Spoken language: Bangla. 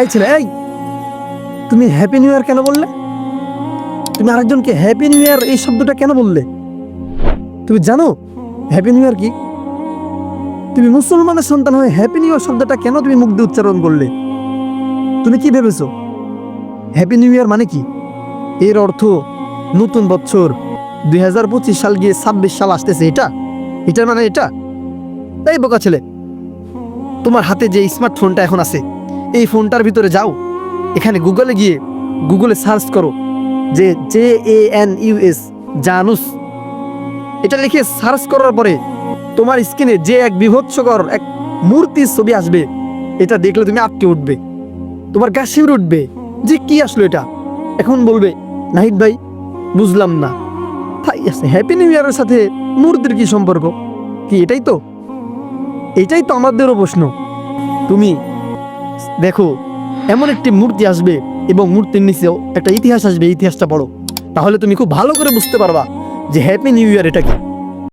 এই ছেলে, এই, তুমি হ্যাপি নিউ ইয়ার কেন বললে? তুমি আরেকজনকে হ্যাপি নিউ ইয়ার এই শব্দটা কেন বললে? তুমি জানো হ্যাপি নিউ ইয়ার কি? তুমি মুসলমানের সন্তান হয়ে হ্যাপি নিউ ইয়ার শব্দটা কেন তুমি মুখ দিয়ে উচ্চারণ করলে? তুমি কি ভেবেছো? হ্যাপি নিউ ইয়ার মানে কি? এর অর্থ, নতুন বছর, দুই হাজার পঁচিশ সাল গিয়ে ছাব্বিশ সাল আসতেছে, এটা? এটার মানে এটা? এই বোকা ছেলে, তোমার হাতে যে স্মার্টফোনটা এখন আছে এই ফোনটার ভিতরে যাও। এখানে গুগলে গিয়ে গুগলে সার্চ করো যে J A N U S Janus. এটা লিখে সার্চ করার পরে তোমার স্ক্রিনে যে এক বিভৎসকর এক মূর্তির ছবি আসবে, এটা দেখলে তুমি আটকে উঠবে। তোমার গা শিউরে উঠবে। যে কি আসলো এটা? এখন বলবে, নাহিদ ভাই, বুঝলাম না। তাই আছে হ্যাপি নিউ ইয়ারের সাথে মূর্তির কি সম্পর্ক? কি এটাই তো? এটাই তো আমাদেরও প্রশ্ন। তুমি দেখো, এমন একটি মূর্তি আসবে এবং মূর্তির নিচেও একটা ইতিহাস আসবে, ইতিহাসটা পড়ো। তাহলে তুমি খুব ভালো করে বুঝতে পারবা যে হ্যাপি নিউ ইয়ার এটা কি।